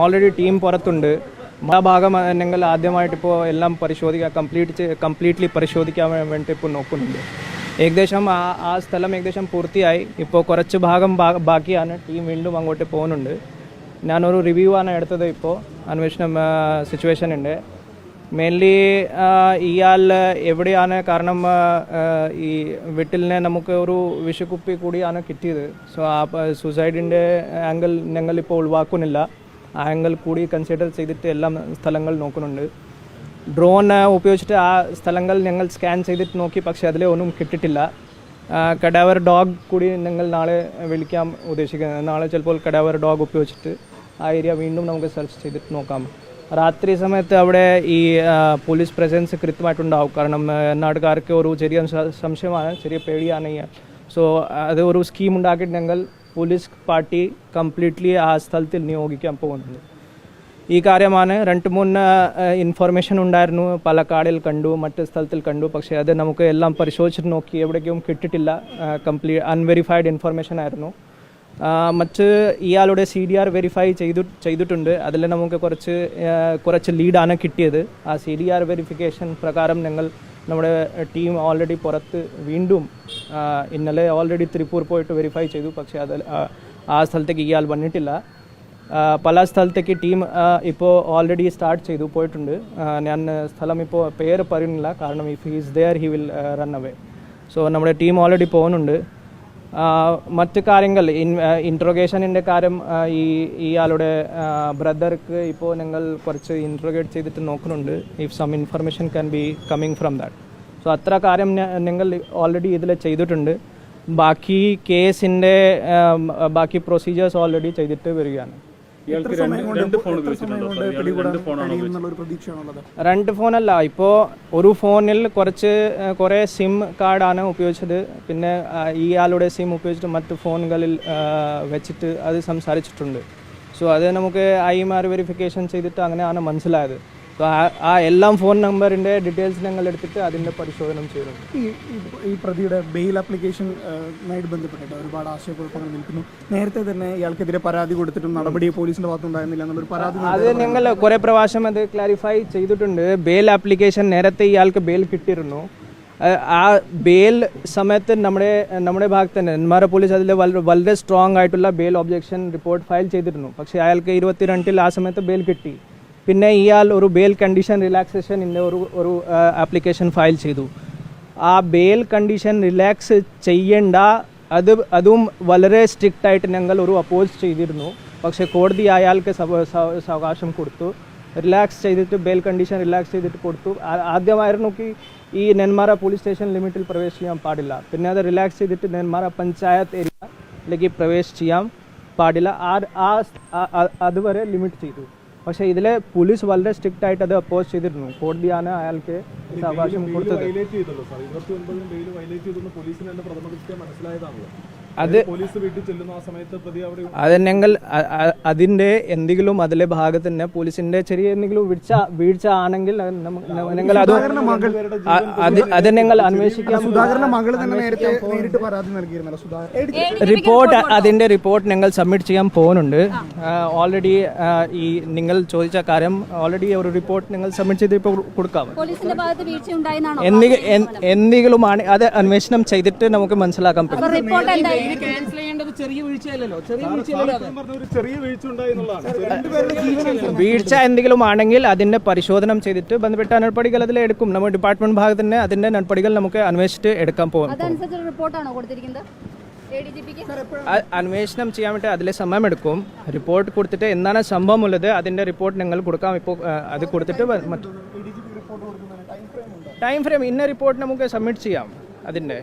Already team പുറത്തുണ്ട്. ആ ഭാഗം ഞങ്ങൾ ആദ്യമായിട്ട് ഇപ്പോൾ എല്ലാം പരിശോധിക്കുക കംപ്ലീറ്റ് കംപ്ലീറ്റ്ലി പരിശോധിക്കാൻ വേണ്ടിയിട്ട് വേണ്ടി ഇപ്പോൾ നോക്കുന്നുണ്ട്. ഏകദേശം ആ ആ സ്ഥലം ഏകദേശം പൂർത്തിയായി. ഇപ്പോൾ കുറച്ച് ഭാഗം ബാക്കിയാണ്. ടീം വീണ്ടും അങ്ങോട്ട് പോകുന്നുണ്ട്. ഞാനൊരു റിവ്യൂ ആണ് എടുത്തത് ഇപ്പോൾ അന്വേഷണം സിറ്റുവേഷൻ ഉണ്ട്. മെയിൻലി ഇയാൾ എവിടെയാണ്? കാരണം ഈ വീട്ടിലിനെ നമുക്ക് ഒരു വിഷക്കുപ്പി കൂടിയാണ് കിട്ടിയത്. സോ ആ സൂസൈഡിന്റെ ആംഗിൾ ഞങ്ങൾ ഇപ്പോൾ ഒഴിവാക്കുന്നില്ല. ആംഗിൾ കൂടി കൺസിഡർ ചെയ്തിട്ട് എല്ലാ സ്ഥലങ്ങൾ നോക്കുന്നുണ്ട്. ഡ്രോൺ ഉപയോഗിച്ചിട്ട് ആ സ്ഥലങ്ങൾ ഞങ്ങൾ സ്കാൻ ചെയ്തിട്ട് നോക്കി പക്ഷേ അതിലെ ഒന്നും കിട്ടിയിട്ടില്ല കടാവർ ഡോഗ് കൂടി ഞങ്ങൾ നാളെ വിളിക്കാൻ ഉദ്ദേശിക്കുന്നത് നാളെ ചിലപ്പോൾ കടാവർ ഡോഗ് ഉപയോഗിച്ചിട്ട് ആ ഏരിയ വീണ്ടും നമുക്ക് സെർച്ച് ചെയ്തിട്ട് നോക്കാം. രാത്രി സമയത്ത് അവിടെ ഈ പോലീസ് പ്രസൻസ് കൃത്യമായിട്ടുണ്ടാവും. കാരണം നാട്ടുകാർക്ക് ഒരു ചെറിയ സംശയമാണ് ചെറിയ പേടിയാണ്. സോ അത് ഒരു സ്കീം ഉണ്ടാക്കിയിട്ട് ഞങ്ങൾ പോലീസ് പാർട്ടി കംപ്ലീറ്റ്ലി ആ സ്ഥലത്തിൽ നിയോഗിക്കാൻ പോകുന്നത് ഈ കാര്യമാണ് രണ്ട് മൂന്ന് ഇൻഫർമേഷൻ ഉണ്ടായിരുന്നു. പാലക്കാടിൽ കണ്ടു മറ്റ് സ്ഥലത്തിൽ കണ്ടു. പക്ഷേ അത് നമുക്ക് എല്ലാം പരിശോധിച്ചിട്ട് നോക്കി എവിടേക്കും കിട്ടിയിട്ടില്ല. കംപ്ലീറ്റ് അൺവെരിഫൈഡ് ഇൻഫർമേഷൻ ആയിരുന്നു. മറ്റ് ഇയാളുടെ സി ഡി ആർ വെരിഫൈ ചെയ്തു ചെയ്തിട്ടുണ്ട്. അതിൽ നമുക്ക് കുറച്ച് കുറച്ച് ലീഡാണ് കിട്ടിയത്. ആ സി ഡി ആർ വെരിഫിക്കേഷൻ പ്രകാരം ഞങ്ങൾ നമ്മുടെ ടീം ഓൾറെഡി പുറത്ത് വീണ്ടും ഇന്നലെ ഓൾറെഡി തൃപ്പൂർ പോയിട്ട് വെരിഫൈ ചെയ്തു. പക്ഷേ അത് ആ- സ്ഥലത്തേക്ക് ഇയാൾ വന്നിട്ടില്ല. പല സ്ഥലത്തേക്ക് ടീം ഇപ്പോൾ ഓൾറെഡി സ്റ്റാർട്ട് ചെയ്തു പോയിട്ടുണ്ട്. ഞാൻ സ്ഥലം ഇപ്പോൾ പേര് പറയുന്നില്ല. കാരണം if he's there he will run away so നമ്മുടെ ടീം ഓൾറെഡി പോകുന്നുണ്ട് മറ്റ് കാര്യങ്ങൾ ഇൻ ഇൻട്രോഗേഷനിന്റെ കാര്യം ഈ ഇയാളുടെ ബ്രദർക്ക് ഇപ്പോൾ ഞങ്ങൾ കുറച്ച് ഇൻട്രോഗേറ്റ് ചെയ്തിട്ട് നോക്കുന്നുണ്ട്. If some information can be coming from that so അത്ര കാര്യം ഞങ്ങൾ ഓൾറെഡി ഇതിൽ ചെയ്തിട്ടുണ്ട്. ബാക്കി കേസിന്റെ ബാക്കി പ്രൊസീജിയേഴ്സ് ഓൾറെഡി ചെയ്തിട്ട് വരികയാണ്. രണ്ട് ഫോണല്ല ഇപ്പോൾ ഒരു ഫോണിൽ കുറച്ച് കുറേ സിം കാർഡാണ് ഉപയോഗിച്ചത്. പിന്നെ ഈ ഇയാളുടെ സിം ഉപയോഗിച്ചിട്ട് മറ്റ് ഫോണുകളിൽ വെച്ചിട്ട് അത് സംസാരിച്ചിട്ടുണ്ട്. സോ അത് നമുക്ക് ഐ എം ആർ വെരിഫിക്കേഷൻ ചെയ്തിട്ട് അങ്ങനെയാണ് മനസ്സിലായത്. ആ എല്ലാം ഫോൺ നമ്പറിന്റെ ഡീറ്റെയിൽസ് ഞങ്ങൾ എടുത്തിട്ട് അതിന്റെ പരിശോധന ചെയ്യുന്നുണ്ട് ഈ പ്രതിയുടെ ബെയിൽ ആപ്ലിക്കേഷനുമായിട്ട് ബന്ധപ്പെട്ടിട്ട് ഒരുപാട് ആശയക്കുഴപ്പങ്ങൾ നിൽക്കുന്നു. നേരത്തെ തന്നെ ഇയാൾക്കെതിരെ പരാതി കൊടുത്തിട്ടും നടപടി പോലീസിന്റെ ഭാഗത്തുണ്ടായിരുന്നില്ല എന്നുള്ളൊരു പരാതി അത് ഞങ്ങൾ കുറെ പ്രാവശ്യം അത് ക്ലാരിഫൈ ചെയ്തിട്ടുണ്ട്. ബെയിൽ ആപ്ലിക്കേഷൻ നേരത്തെ ഇയാൾക്ക് ബെയിൽ കിട്ടിയിരുന്നു. ആ ബെയിൽ സമയത്ത് നമ്മുടെ നമ്മുടെ ഭാഗത്ത് തന്നെ നെന്മാറ പോലീസ് അതിൽ വളരെ വളരെ സ്ട്രോങ് ആയിട്ടുള്ള ബെയിൽ ഒബ്ജെക്ഷൻ റിപ്പോർട്ട് ഫയൽ ചെയ്തിരുന്നു. പക്ഷേ അയാൾക്ക് ഇരുപത്തിരണ്ടിൽ ആ സമയത്ത് ബെയിൽ കിട്ടി. പിന്നെ ഇയാൾ ഒരു ബെയിൽ കണ്ടീഷൻ റിലാക്സേഷൻ ഇന്ന് ഒരു ഒരു ആപ്ലിക്കേഷൻ ഫയൽ ചെയ്തു. ആ ബെയിൽ കണ്ടീഷൻ റിലാക്സ് ചെയ്യേണ്ട അത് അതും വളരെ സ്ട്രിക്റ്റ് ആയിട്ട് ഞങ്ങൾ ഒരു അപ്പോസ് ചെയ്തിരുന്നു. പക്ഷേ കോടതി അയാൾക്ക് സവ- സവ- അവകാശം കൊടുത്തു. റിലാക്സ് ചെയ്തിട്ട് ബെയിൽ കണ്ടീഷൻ റിലാക്സ് ചെയ്തിട്ട് കൊടുത്തു. ആദ്യമായിരുന്നു കി ഈ നെന്മാറ പോലീസ് സ്റ്റേഷൻ ലിമിറ്റിൽ പ്രവേശിക്കാൻ പാടില്ല. പിന്നെ അത് റിലാക്സ് ചെയ്തിട്ട് നെന്മാറ പഞ്ചായത്ത് ഏരിയയിലേക്ക് പ്രവേശ് ചെയ്യാൻ പാടില്ല. ആ- അതുവരെ ലിമിറ്റ് ചെയ്തു. പക്ഷേ ഇതിലെ പോലീസ് വളരെ സ്ട്രിക്റ്റ് ആയിട്ട് അത് അപ്പോസ് ചെയ്തിരുന്നു. കോടതിയാണ് അയാൾക്ക് അവകാശം കൊടുത്തത്. അത് പോലീസ് വീട്ടിൽ ചെല്ലുന്ന ആ സമയത്ത് പ്രതി അവിടെ അത് ഞങ്ങൾ അ- അ- അതിന്റെ എന്തെങ്കിലും അതിലെ ഭാഗത്ത് തന്നെ പോലീസിന്റെ ചെറിയ എന്തെങ്കിലും വീഴ്ച വീഴ്ച ആണെങ്കിൽ അത് നമ്മ- ന- ഞങ്ങൾ അത് അ- അത് അത് ഞങ്ങൾ അന്വേഷിക്കാൻ സുധാകരന്റെ മകൾ തന്നെ നേരത്തെ നേരിട്ട് പരാതി നൽകിയിരുന്നല്ലോ. സുധാകരൻ റിപ്പോർട്ട് അതിന്റെ റിപ്പോർട്ട് ഞങ്ങൾ സബ്മിറ്റ് ചെയ്യാൻ പോകുന്നുണ്ട്. ഓൾറെഡി ഈ നിങ്ങൾ ചോദിച്ച കാര്യം ഓൾറെഡി ഒരു റിപ്പോർട്ട് നിങ്ങൾ സബ്മിറ്റ് ചെയ്ത് ഇപ്പോൾ കൊടുക്കാം. പോലീസിന്റെ ഭാഗത്ത് വീഴ്ച ഉണ്ടായെന്നാണോ? എന്തെങ്കിലും എൻ- എന്തെങ്കിലും ആണ് അത് അന്വേഷണം ചെയ്തിട്ട് നമുക്ക് മനസ്സിലാക്കാൻ പറ്റും. ക്യാൻസൽ ചെയ്യേണ്ടത് ചെറിയ വീഴ്ചയല്ലല്ലോ. ചെറിയ വീഴ്ചയല്ലല്ലോ ചെറിയ വീഴ്ച ഉണ്ടായി എന്നുള്ളതാണ്. വീഴ്ച എന്തെങ്കിലും ആണെങ്കിൽ അതിന്റെ പരിശോധനം ചെയ്തിട്ട് ബന്ധപ്പെട്ട നടപടികൾ അതിൽ എടുക്കും. നമ്മുടെ ഡിപ്പാർട്ട്മെന്റ് ഭാഗത്ത് തന്നെ അതിന്റെ നടപടികൾ നമുക്ക് അന്വേഷിച്ചിട്ട് എടുക്കാൻ പോകും. അതനുസരിച്ച് റിപ്പോർട്ടാണോ കൊടുത്തിരിക്കുന്നത്? അന്വേഷണം ചെയ്യാൻ വേണ്ടി അതിലെ സമയമെടുക്കും റിപ്പോർട്ട് കൊടുത്തിട്ട് എന്താണ് സംഭവം ഉള്ളത് അതിന്റെ റിപ്പോർട്ട് നിങ്ങൾ കൊടുക്കാം. ഇപ്പോൾ അത് കൊടുത്തിട്ട് മറ്റ് ടൈം ഫ്രെയിം ഇന്ന റിപ്പോർട്ട് നമുക്ക് സബ്മിറ്റ് ചെയ്യാം അതിന്റെ.